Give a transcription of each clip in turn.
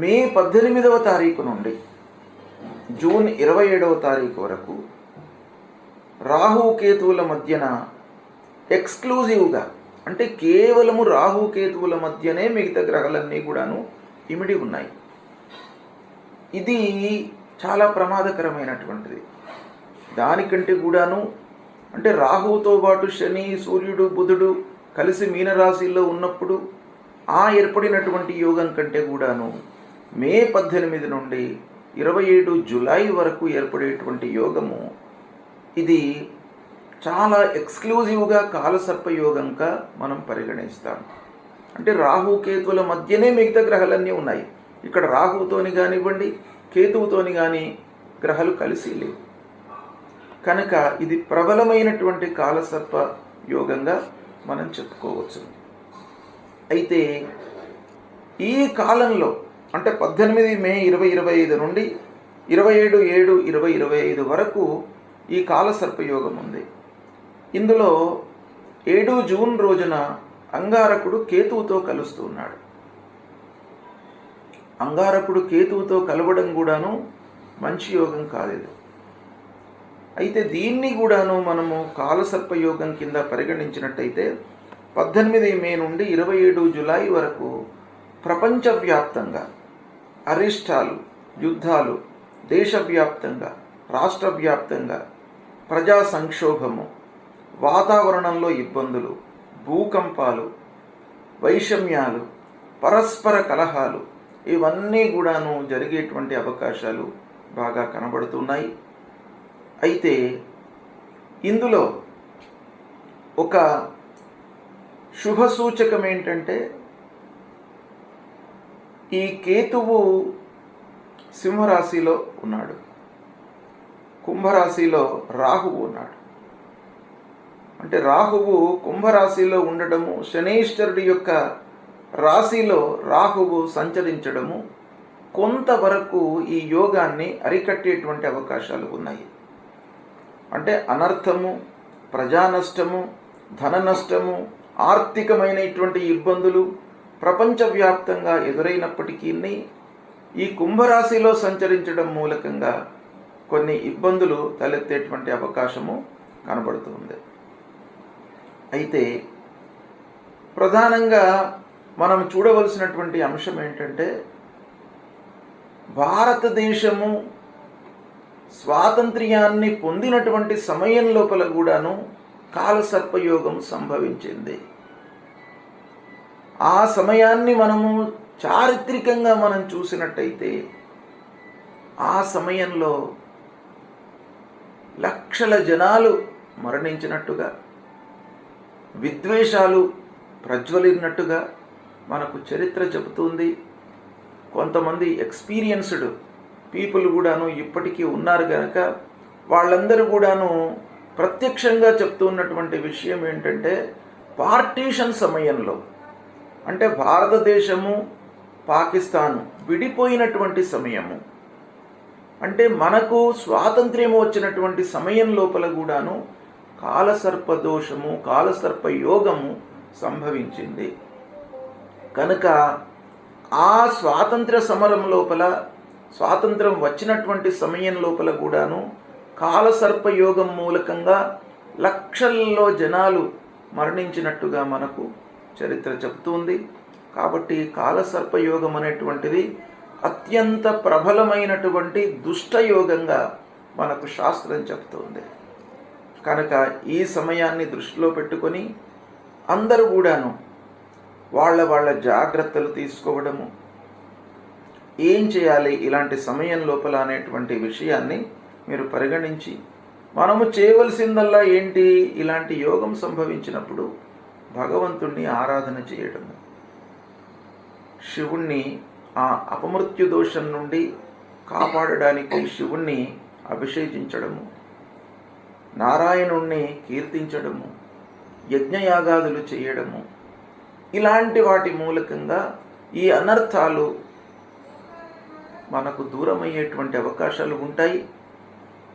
మే పద్దెనిమిదవ తారీఖు నుండి జూన్ ఇరవై ఏడవ తారీఖు వరకు రాహు కేతువుల మధ్యన ఎక్స్క్లూజివ్గా అంటే కేవలము రాహు కేతువుల మధ్యనే మిగతా గ్రహాలన్నీ కూడాను ఇమిడి ఉన్నాయి. ఇది చాలా ప్రమాదకరమైనటువంటిది. దానికంటే కూడాను అంటే రాహువుతో పాటు శని సూర్యుడు బుధుడు కలిసి మీనరాశిలో ఉన్నప్పుడు ఆ ఏర్పడినటువంటి యోగం కంటే కూడాను మే పద్దెనిమిది నుండి ఇరవై ఏడు జులై వరకు ఏర్పడేటువంటి యోగము ఇది చాలా ఎక్స్క్లూజివ్గా కాలసర్ప యోగంగా మనం పరిగణిస్తాం. అంటే రాహు కేతువుల మధ్యనే మిగతా గ్రహాలన్నీ ఉన్నాయి. ఇక్కడ రాహుతోని కానివ్వండి కేతువుతోని కానీ గ్రహాలు కలిసి లేవు. కనుక ఇది ప్రబలమైనటువంటి కాలసర్ప యోగంగా మనం చెప్పుకోవచ్చు. అయితే ఈ కాలంలో అంటే పద్దెనిమిది మే ఇరవై ఇరవై ఐదు నుండి ఇరవై ఏడు ఏడు ఇరవై ఇరవై ఐదు వరకు ఈ కాలసర్పయోగం ఉంది. ఇందులో ఏడు జూన్ రోజున అంగారకుడు కేతువుతో కలుస్తున్నాడు అంగారకుడు కేతువుతో కలవడం కూడాను మంచి యోగం కాలేదు అయితే దీన్ని కూడాను మనము కాలసర్పయోగం కింద పరిగణించినట్టయితే పద్దెనిమిది మే నుండి ఇరవై ఏడు జులై వరకు ప్రపంచవ్యాప్తంగా అరిష్టాలు యుద్ధాలు దేశవ్యాప్తంగా రాష్ట్ర వ్యాప్తంగా ప్రజా సంక్షోభము వాతావరణంలో ఇబ్బందులు భూకంపాలు వైషమ్యాలు పరస్పర కలహాలు ఇవన్నీ కూడాను జరిగేటువంటి అవకాశాలు బాగా కనబడుతున్నాయి. అయితే ఇందులో ఒక శుభ సూచకం ఏంటంటే ఈ కేతువు సింహరాశిలో ఉన్నాడు. కుంభరాశిలో రాహువు ఉన్నాడు. అంటే రాహువు కుంభరాశిలో ఉండడము శనీశ్వరుడి యొక్క రాశిలో రాహువు సంచరించడము కొంతవరకు ఈ యోగాన్ని అరికట్టేటువంటి అవకాశాలు ఉన్నాయి. అంటే అనర్థము ప్రజా నష్టము ధన నష్టము ఆర్థికమైనటువంటి ఇబ్బందులు ప్రపంచవ్యాప్తంగా ఎదురైనప్పటికీ ఈ కుంభరాశిలో సంచరించడం మూలకంగా కొన్ని ఇబ్బందులు తలెత్తేటువంటి అవకాశము కనబడుతుంది. అయితే ప్రధానంగా మనం చూడవలసినటువంటి అంశం ఏంటంటే భారతదేశము స్వాతంత్ర్యాన్ని పొందినటువంటి సమయం లోపల కూడాను కాలసర్పయోగం సంభవించింది. ఆ సమయాన్ని మనము చారిత్రికంగా మనం చూసినట్టయితే ఆ సమయంలో లక్షల జనాలు మరణించినట్టుగా విద్వేషాలు ప్రజ్వలినట్టుగా మనకు చరిత్ర చెబుతుంది. కొంతమంది ఎక్స్పీరియన్స్డ్ పీపుల్ కూడాను ఇప్పటికీ ఉన్నారు కనుక వాళ్ళందరూ కూడాను ప్రత్యక్షంగా చెప్తున్నటువంటి విషయం ఏంటంటే పార్టీషన్ సమయంలో అంటే భారతదేశము పాకిస్తాను విడిపోయినటువంటి సమయము. అంటే మనకు స్వాతంత్ర్యం వచ్చినటువంటి సమయం లోపల కూడాను కాలసర్ప దోషము కాలసర్ప యోగము సంభవించింది. కనుక ఆ స్వాతంత్ర సమరం లోపల స్వాతంత్రం వచ్చినటువంటి సమయం లోపల కూడాను కాలసర్ప యోగం మూలకంగా లక్షల్లో జనాలు మరణించినట్టుగా మనకు చరిత్ర చెబుతుంది. కాబట్టి కాలసర్పయోగం అనేటువంటిది అత్యంత ప్రబలమైనటువంటి దుష్టయోగంగా మనకు శాస్త్రం చెప్తుంది కనుక ఈ సమయాన్ని దృష్టిలో పెట్టుకొని అందరూ కూడాను వాళ్ళ వాళ్ళ జాగ్రత్తలు తీసుకోవడము ఏం చేయాలి ఇలాంటి సమయం లోపల అనేటువంటి విషయాన్ని మీరు పరిగణించి మనము చేయవలసిందల్లా ఏంటి ఇలాంటి యోగం సంభవించినప్పుడు భగవంతుణ్ణి ఆరాధన చేయడము. శివుణ్ణి ఆ అపమృత్యు దోషం నుండి కాపాడడానికి శివుణ్ణి అభిషేకించడము. నారాయణుణ్ణి కీర్తించడము. యజ్ఞయాగాదులు చేయడము. ఇలాంటి వాటి మూలకంగా ఈ అనర్థాలు మనకు దూరమయ్యేటువంటి అవకాశాలు ఉంటాయి.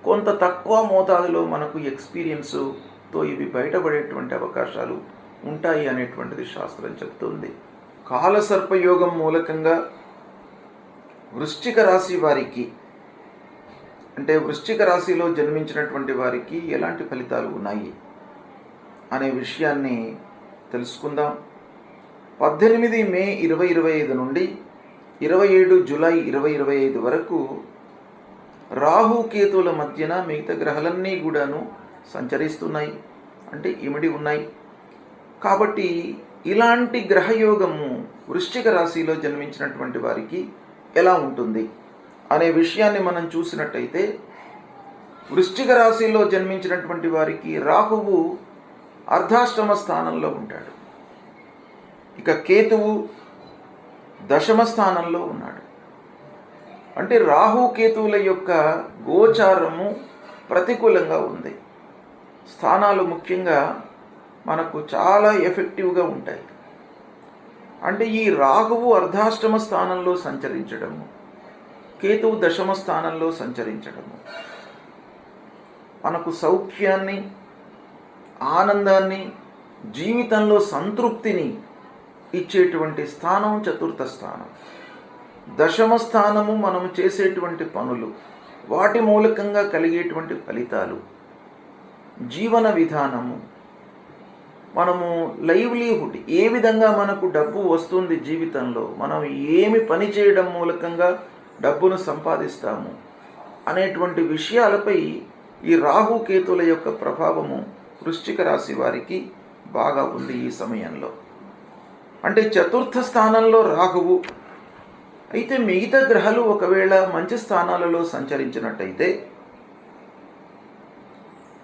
కొంత తక్కువ మోతాదులో మనకు ఎక్స్పీరియన్సుతో ఇవి బయటపడేటువంటి అవకాశాలు ఉంటాయి అనేటువంటిది శాస్త్రం చెప్తుంది. కాలసర్పయోగం మూలకంగా వృశ్చిక రాశి వారికి అంటే వృశ్చిక రాశిలో జన్మించినటువంటి వారికి ఎలాంటి ఫలితాలు ఉన్నాయి అనే విషయాన్ని తెలుసుకుందాం. పద్దెనిమిది మే ఇరవై ఇరవై ఐదు నుండి ఇరవై ఏడు జూలై ఇరవై ఇరవై ఐదు వరకు రాహుకేతువుల మధ్యన మిగతా గ్రహాలన్నీ కూడాను సంచరిస్తున్నాయి. అంటే ఇమిడి ఉన్నాయి. కాబట్టి ఇలాంటి గ్రహయోగము వృశ్చిక రాశిలో జన్మించినటువంటి వారికి ఎలా ఉంటుంది అనే విషయాన్ని మనం చూసినట్టయితే వృశ్చిక రాశిలో జన్మించినటువంటి వారికి రాహువు అర్ధాష్టమ స్థానంలో ఉంటాడు. ఇక కేతువు దశమ స్థానంలో ఉన్నాడు. అంటే రాహు కేతువుల యొక్క గోచారము ప్రతికూలంగా ఉంది. స్థానాలు ముఖ్యంగా మనకు చాలా ఎఫెక్టివ్గా ఉంటాయి. అంటే ఈ రాహువు అర్ధాష్టమ స్థానంలో సంచరించడము కేతువు దశమ స్థానంలో సంచరించడము మనకు సౌఖ్యాన్ని ఆనందాన్ని జీవితంలో సంతృప్తిని ఇచ్చేటువంటి స్థానం చతుర్థ స్థానం. దశమ స్థానము మనం చేసేటువంటి పనులు వాటి మూలకంగా కలిగేటువంటి ఫలితాలు జీవన విధానము మనము లైవ్లీహుడ్ ఏ విధంగా మనకు డబ్బు వస్తుంది జీవితంలో మనం ఏమి పని చేయడం మూలకంగా డబ్బును సంపాదిస్తాము అనేటువంటి విషయాలపై ఈ రాహుకేతుల యొక్క ప్రభావము వృశ్చిక రాశి వారికి బాగా ఉంది ఈ సమయంలో. అంటే చతుర్థ స్థానంలో రాహువు అయితే మిగతా గ్రహాలు ఒకవేళ మంచి స్థానాలలో సంచరించినట్టయితే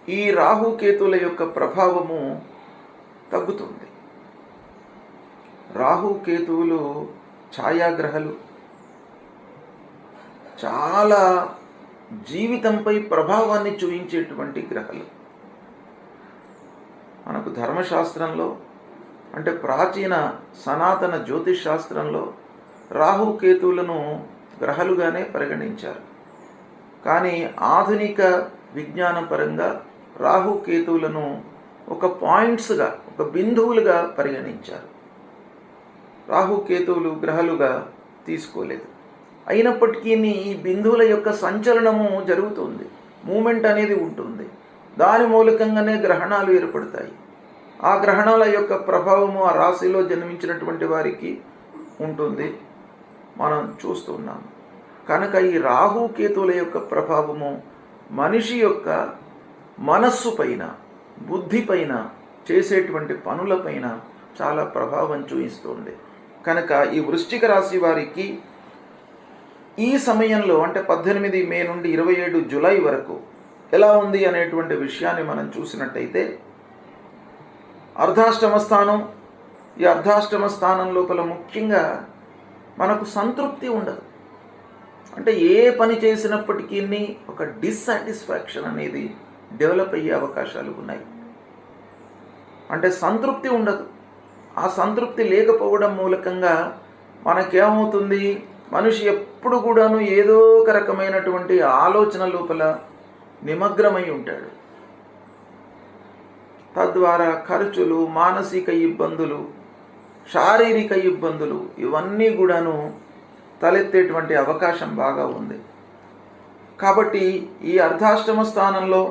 ఈ రాహుకేతుల యొక్క ప్రభావము తగ్గుతుంది. రాహుకేతువులు ఛాయాగ్రహలు. చాలా జీవితంపై ప్రభావాన్ని చూపించేటువంటి గ్రహాలు. మనకు ధర్మశాస్త్రంలో అంటే ప్రాచీన సనాతన జ్యోతిష్ శాస్త్రంలో రాహుకేతువులను గ్రహాలుగానే పరిగణించారు. కానీ ఆధునిక విజ్ఞాన పరంగా రాహుకేతువులను ఒక పాయింట్స్గా ఒక బిందువులుగా పరిగణించారు. రాహుకేతువులు గ్రహాలుగా తీసుకోలేదు. అయినప్పటికీ ఈ బిందువుల యొక్క సంచలనము జరుగుతుంది. మూమెంట్ అనేది ఉంటుంది. దాని మూలకంగానే గ్రహణాలు ఏర్పడతాయి. ఆ గ్రహణాల యొక్క ప్రభావము ఆ రాశిలో జన్మించినటువంటి వారికి ఉంటుంది. మనం చూస్తున్నాం. కనుక ఈ రాహుకేతువుల యొక్క ప్రభావము మనిషి యొక్క మనస్సు పైన బుద్ధి పైన చేసేటువంటి పనులపైన చాలా ప్రభావం చూపిస్తుంది. కనుక ఈ వృశ్చిక రాశి వారికి ఈ సమయంలో అంటే పద్దెనిమిది మే నుండి ఇరవై ఏడు జులై వరకు ఎలా ఉంది అనేటువంటి విషయాన్ని మనం చూసినట్టయితే అర్ధాష్టమ స్థానం ఈ అర్ధాష్టమ స్థానం లోపల ముఖ్యంగా మనకు సంతృప్తి ఉండదు. అంటే ఏ పని చేసినప్పటికీ ఒక డిస్సాటిస్ఫాక్షన్ అనేది డెవలప్ అయ్యే అవకాశాలు ఉన్నాయి. అంటే సంతృప్తి ఉండదు. ఆ సంతృప్తి లేకపోవడం మూలకంగా మనకేమవుతుంది? మనిషి ఎప్పుడు కూడాను ఏదో ఒక రకమైనటువంటి ఆలోచన లోపల నిమగ్నమై ఉంటాడు. తద్వారా ఖర్చులు మానసిక ఇబ్బందులు శారీరక ఇబ్బందులు ఇవన్నీ కూడాను తలెత్తేటువంటి అవకాశం బాగా ఉంది. కాబట్టి ఈ అర్ధాష్టమ స్థానంలో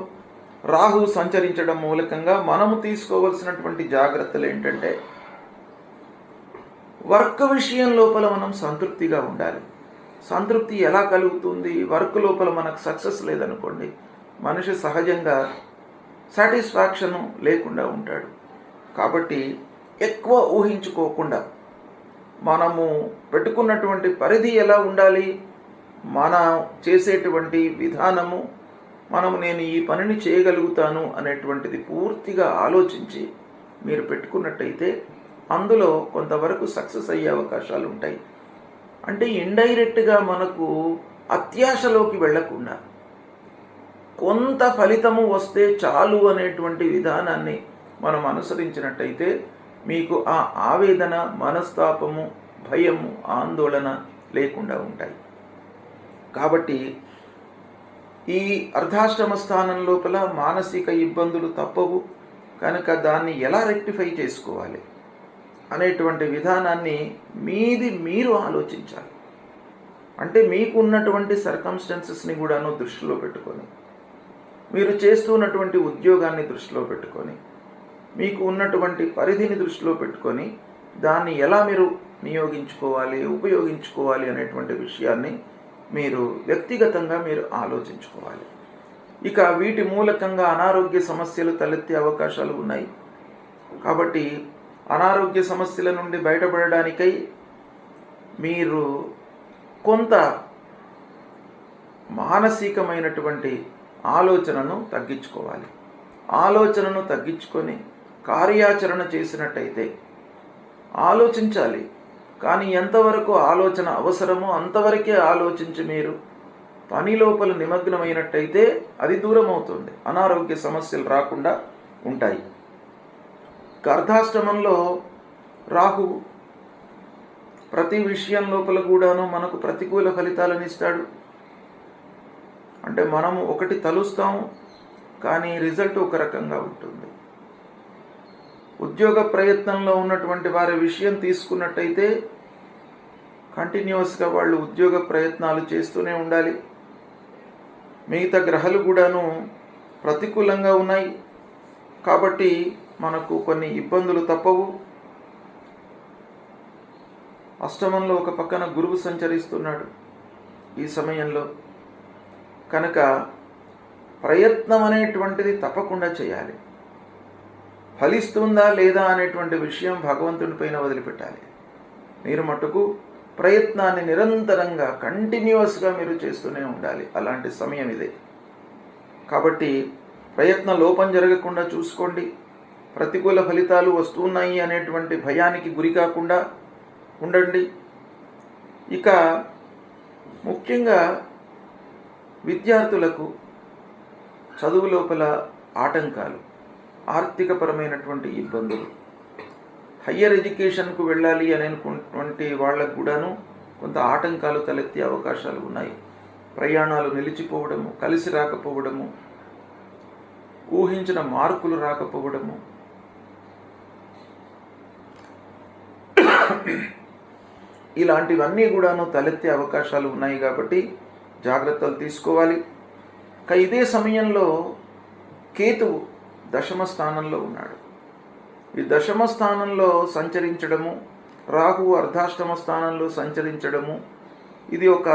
రాహు సంచరించడం మూలకంగా మనము తీసుకోవలసినటువంటి జాగ్రత్తలు ఏంటంటే వర్క్ విషయం లోపల మనం సంతృప్తిగా ఉండాలి. సంతృప్తి ఎలా కలుగుతుంది? వర్క్ లోపల మనకు సక్సెస్ లేదనుకోండి మనిషి సహజంగా సాటిస్ఫాక్షను లేకుండా ఉంటాడు. కాబట్టి ఎక్కువ ఊహించుకోకుండా మనము పెట్టుకున్నటువంటి పరిధి ఎలా ఉండాలి? మన చేసేటువంటి విధానము మనము నేను ఈ పనిని చేయగలుగుతాను అనేటువంటిది పూర్తిగా ఆలోచించి మీరు పెట్టుకున్నట్టయితే అందులో కొంతవరకు సక్సెస్ అయ్యే అవకాశాలు ఉంటాయి. అంటే ఇండైరెక్ట్గా మనకు అత్యాశలోకి వెళ్ళకుండా కొంత ఫలితము వస్తే చాలు అనేటువంటి విధానాన్ని మనం అనుసరించినట్టయితే మీకు ఆ ఆవేదన మనస్తాపము భయము ఆందోళన లేకుండా ఉంటాయి. కాబట్టి ఈ అర్ధాష్టమ స్థానం లోపల మానసిక ఇబ్బందులు తప్పవు. కనుక దాన్ని ఎలా రెక్టిఫై చేసుకోవాలి అనేటువంటి విధానాన్ని మీది మీరు ఆలోచించాలి. అంటే మీకు ఉన్నటువంటి సర్కమ్స్టెన్సెస్ని కూడాను దృష్టిలో పెట్టుకొని మీరు చేస్తున్నటువంటి ఉద్యోగాన్ని దృష్టిలో పెట్టుకొని మీకు ఉన్నటువంటి పరిధిని దృష్టిలో పెట్టుకొని దాన్ని ఎలా మీరు నియోగించుకోవాలి ఉపయోగించుకోవాలి అనేటువంటి విషయాన్ని మీరు వ్యక్తిగతంగా మీరు ఆలోచించుకోవాలి. ఇక వీటి మూలకంగా అనారోగ్య సమస్యలు తలెత్తే అవకాశాలు ఉన్నాయి. కాబట్టి అనారోగ్య సమస్యల నుండి బయటపడడానికై మీరు కొంత మానసికమైనటువంటి ఆలోచనను తగ్గించుకోవాలి. ఆలోచనను తగ్గించుకొని కార్యాచరణ చేసినట్టయితే ఆలోచించాలి. కానీ ఎంతవరకు ఆలోచన అవసరమో అంతవరకే ఆలోచించి మీరు పని లోపల నిమగ్నమైనట్టయితే అది దూరం అవుతుంది అనారోగ్య సమస్యలు రాకుండా ఉంటాయి. అర్ధాష్టమంలో రాహు ప్రతి విషయం లోపల కూడాను మనకు ప్రతికూల ఫలితాలను ఇస్తాడు. అంటే మనము ఒకటి తలుస్తాము కానీ రిజల్ట్ ఒక రకంగా ఉంటుంది. ఉద్యోగ ప్రయత్నంలో ఉన్నటువంటి వారి విషయం తీసుకున్నట్టయితే కంటిన్యూస్గా వాళ్ళు ఉద్యోగ ప్రయత్నాలు చేస్తూనే ఉండాలి. మిగతా గ్రహాలు కూడాను ప్రతికూలంగా ఉన్నాయి. కాబట్టి మనకు కొన్ని ఇబ్బందులు తప్పవు. అష్టమంలో ఒక పక్కన గురువు సంచరిస్తున్నాడు ఈ సమయంలో. కనుక ప్రయత్నం అనేటువంటిది తప్పకుండా చేయాలి. ఫలిస్తుందా లేదా అనేటువంటి విషయం భగవంతుని పైన వదిలిపెట్టాలి. మీరు మటుకు ప్రయత్నాన్ని నిరంతరంగా కంటిన్యూస్గా మీరు చేస్తూనే ఉండాలి. అలాంటి సమయం ఇదే. కాబట్టి ప్రయత్న లోపం జరగకుండా చూసుకోండి. ప్రతికూల ఫలితాలు వస్తున్నాయి అనేటువంటి భయానికి గురి కాకుండా ఉండండి. ఇక ముఖ్యంగా విద్యార్థులకు చదువు లోపల ఆటంకాలు. ఆర్థికపరమైనటువంటి ఇబ్బందులు. హయ్యర్ ఎడ్యుకేషన్కు వెళ్ళాలి అని అనుకున్నటువంటి వాళ్ళకు కూడాను కొంత ఆటంకాలు తలెత్తే అవకాశాలు ఉన్నాయి. ప్రయాణాలు నిలిచిపోవడము కలిసి రాకపోవడము ఊహించిన మార్కులు రాకపోవడము. ఇలాంటివన్నీ కూడాను తలెత్తే అవకాశాలు ఉన్నాయి కాబట్టి జాగ్రత్తలు తీసుకోవాలి. ఇదే సమయంలో కేతువు దశమ స్థానంలో ఉన్నాడు. ఈ దశమ స్థానంలో సంచరించడము రాహు అర్ధాష్టమ స్థానంలో సంచరించడము ఇది ఒక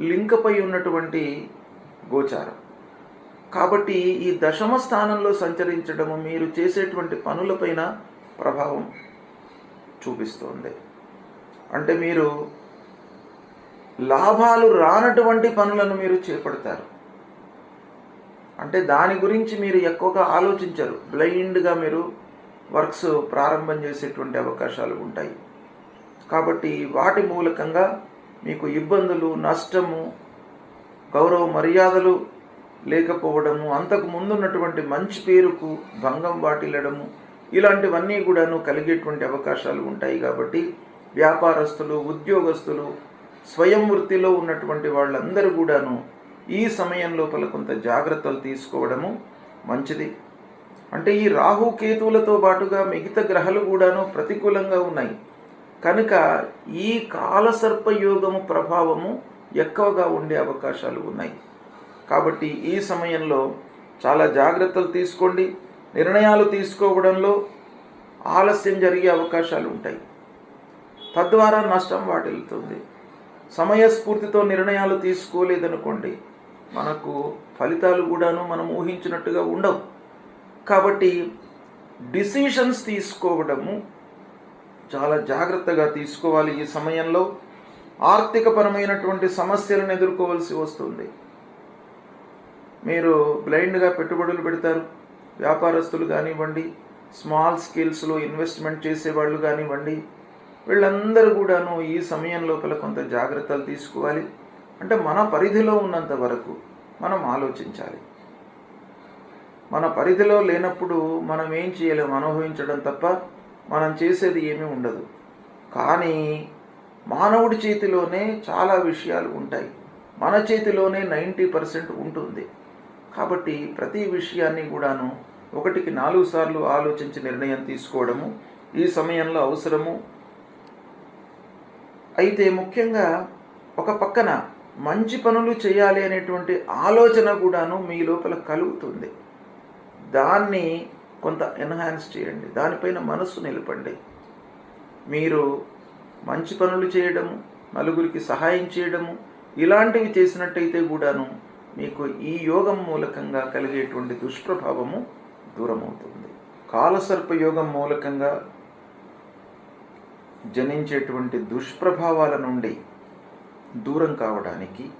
లింకపై ఉన్నటువంటి గోచారం. కాబట్టి ఈ దశమ స్థానంలో సంచరించడము మీరు చేసేటువంటి పనులపైన ప్రభావం చూపిస్తోంది. అంటే మీరు లాభాలు రానటువంటి పనులను మీరు చేపడతారు. అంటే దాని గురించి మీరు ఎక్కువగా ఆలోచించరు. బ్లైండ్గా మీరు వర్క్స్ ప్రారంభం చేసేటువంటి అవకాశాలు ఉంటాయి. కాబట్టి వాటి మూలకంగా మీకు ఇబ్బందులు నష్టము గౌరవ మర్యాదలు లేకపోవడము అంతకు ముందున్నటువంటి మంచి పేరుకు భంగం వాటిల్లడము ఇలాంటివన్నీ కూడాను కలిగేటువంటి అవకాశాలు ఉంటాయి కాబట్టి వ్యాపారస్తులు ఉద్యోగస్తులు స్వయం వృత్తిలో ఉన్నటువంటి వాళ్ళందరూ కూడాను ఈ సమయం లోపల కొంత జాగ్రత్తలు తీసుకోవడము మంచిది. అంటే ఈ రాహు కేతువులతో పాటుగా మిగతా గ్రహాలు కూడాను ప్రతికూలంగా ఉన్నాయి. కనుక ఈ కాలసర్ప యోగము ప్రభావము ఎక్కువగా ఉండే అవకాశాలు ఉన్నాయి. కాబట్టి ఈ సమయంలో చాలా జాగ్రత్తలు తీసుకోండి. నిర్ణయాలు తీసుకోవడంలో ఆలస్యం జరిగే అవకాశాలు ఉంటాయి. తద్వారా నష్టం వాటిల్లుతుంది. సమయస్ఫూర్తితో నిర్ణయాలు తీసుకోలేదనుకోండి మనకు ఫలితాలు కూడాను మనం ఊహించినట్టుగా ఉండవు. కాబట్టి డిసిషన్స్ తీసుకోవడము చాలా జాగ్రత్తగా తీసుకోవాలి ఈ సమయంలో. ఆర్థికపరమైనటువంటి సమస్యలను ఎదుర్కోవాల్సి వస్తుంది. మీరు బ్లైండ్గా పెట్టుబడులు పెడతారు. వ్యాపారస్తులు కానివ్వండి స్మాల్ స్కేల్స్లో ఇన్వెస్ట్మెంట్ చేసేవాళ్ళు కానివ్వండి వీళ్ళందరూ కూడాను ఈ సమయం లోపల కొంత జాగ్రత్తలు తీసుకోవాలి. అంటే మన పరిధిలో ఉన్నంత వరకు మనం ఆలోచించాలి. మన పరిధిలో లేనప్పుడు మనం ఏం చేయలేము అనుభవించడం తప్ప మనం చేసేది ఏమీ ఉండదు. కానీ మానవుడి చేతిలోనే చాలా విషయాలు ఉంటాయి. మన చేతిలోనే నైంటీ పర్సెంట్ ఉంటుంది. కాబట్టి ప్రతి విషయాన్ని కూడాను ఒకటికి నాలుగు సార్లు ఆలోచించి నిర్ణయం తీసుకోవడము ఈ సమయంలో అవసరము. అయితే ముఖ్యంగా ఒక పక్కన మంచి పనులు చేయాలి అనేటువంటి ఆలోచన కూడాను మీ లోపల కలుగుతుంది. దాన్ని కొంత ఎన్హాన్స్ చేయండి. దానిపైన మనస్సు నిలపండి. మీరు మంచి పనులు చేయడము నలుగురికి సహాయం చేయడము ఇలాంటివి చేసినట్టయితే కూడాను మీకు ఈ యోగం మూలకంగా కలిగేటువంటి దుష్ప్రభావము దూరమవుతుంది. కాలసర్ప యోగం మూలకంగా జనించేటువంటి దుష్ప్రభావాల నుండి దూరం కావడానికి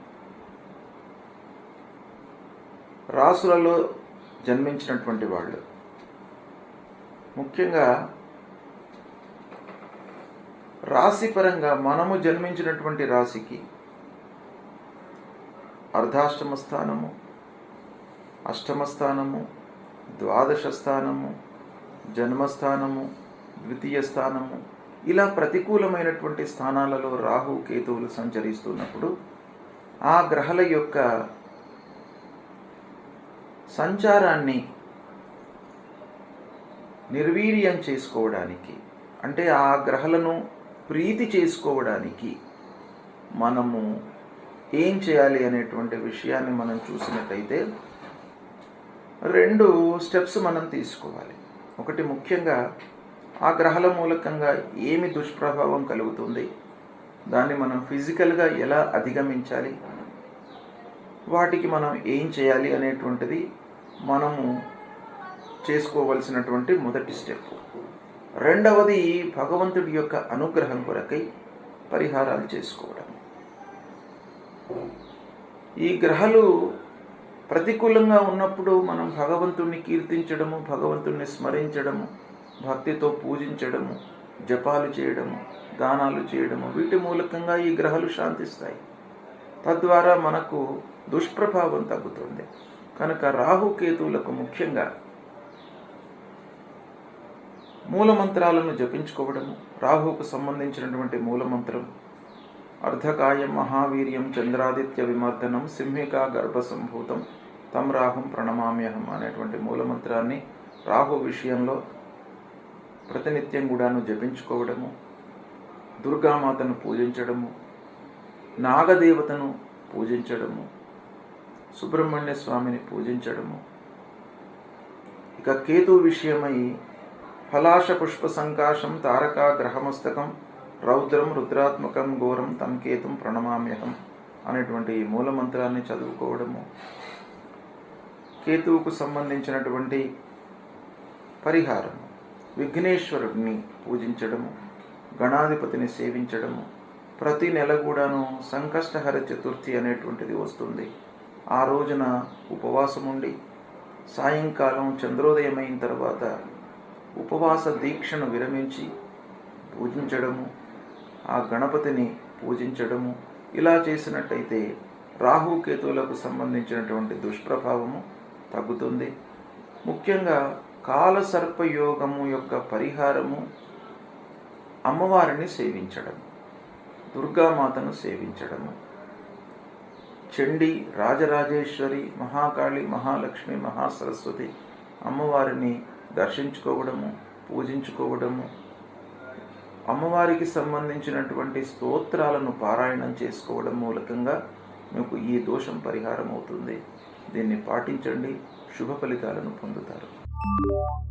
రాసులలో జన్మించినటువంటి వాళ్ళు. ముఖ్యంగా రాశిపరంగా మనము జన్మించినటువంటి రాశికి అర్ధాష్టమ స్థానము అష్టమ స్థానము ద్వాదశ స్థానము జన్మస్థానము ద్వితీయ స్థానము ఇలా ప్రతికూలమైనటువంటి స్థానాలలో రాహు కేతువులు సంచరిస్తున్నప్పుడు ఆ గ్రహాల యొక్క సంచారాన్ని నిర్వీర్యం చేసుకోవడానికి అంటే ఆ గ్రహాలను ప్రీతి చేసుకోవడానికి మనము ఏం చేయాలి అనేటువంటి విషయాన్ని మనం చూసినట్టయితే రెండు స్టెప్స్ మనం తీసుకోవాలి. ఒకటి ముఖ్యంగా ఆ గ్రహాల మూలకంగా ఏమి దుష్ప్రభావం కలుగుతుంది? దాన్ని మనం ఫిజికల్గా ఎలా అధిగమించాలి? వాటికి మనం ఏం చేయాలి అనేటువంటిది మనము చేసుకోవలసినటువంటి మొదటి స్టెప్. రెండవది భగవంతుడి యొక్క అనుగ్రహం కొరకై పరిహారాలు చేసుకోవడం. ఈ గ్రహాలు ప్రతికూలంగా ఉన్నప్పుడు మనం భగవంతుణ్ణి కీర్తించడము భగవంతుణ్ణి స్మరించడము భక్తితో పూజించడము జపాలు చేయడము దానాలు చేయడము వీటి మూలకంగా ఈ గ్రహాలు శాంతిస్తాయి. తద్వారా మనకు దుష్ప్రభావం తగ్గుతుంది. కనుక రాహుకేతువులకు ముఖ్యంగా మూలమంత్రాలను జపించుకోవడము రాహుకు సంబంధించినటువంటి మూలమంత్రం అర్ధకాయం మహావీర్యం చంద్రాదిత్య విమర్దనం సింహికా గర్భ సంభూతం తం రాహుం ప్రణమామ్యహం అనేటువంటి మూలమంత్రాన్ని రాహు విషయంలో ప్రతినిత్యం కూడాను జపించుకోవడము దుర్గామాతను పూజించడము నాగదేవతను పూజించడము సుబ్రహ్మణ్య స్వామిని పూజించడము. ఇక కేతు విషయమై ఫలాశ పుష్ప సంకాశం తారకా గ్రహమస్తకం రౌద్రం రుద్రాత్మకం ఘోరం తం కేతుం ప్రణమామ్యహం అనేటువంటి ఈ మూలమంత్రాన్ని చదువుకోవడము. కేతువుకు సంబంధించినటువంటి పరిహారము. విఘ్నేశ్వరుడిని పూజించడము గణాధిపతిని సేవించడము. ప్రతి నెల కూడాను సంకష్టహర చతుర్థి అనేటువంటిది వస్తుంది. ఆ రోజున ఉపవాసం ఉండి సాయంకాలం చంద్రోదయం అయిన తర్వాత ఉపవాస దీక్షను విరమించి పూజించడము ఆ గణపతిని పూజించడము. ఇలా చేసినట్టయితే రాహుకేతువులకు సంబంధించినటువంటి దుష్ప్రభావము తగ్గుతుంది. ముఖ్యంగా కాలసర్పయోగము యొక్క పరిహారము అమ్మవారిని సేవించడం దుర్గామాతను సేవించడము. చండి రాజరాజేశ్వరి మహాకాళి మహాలక్ష్మి మహాసరస్వతి అమ్మవారిని దర్శించుకోవడము పూజించుకోవడము. అమ్మవారికి సంబంధించినటువంటి స్తోత్రాలను పారాయణం చేసుకోవడం మూలకంగా మీకు ఈ దోషం పరిహారం అవుతుంది దీన్ని పాటించండి శుభ ఫలితాలను పొందుతారు. you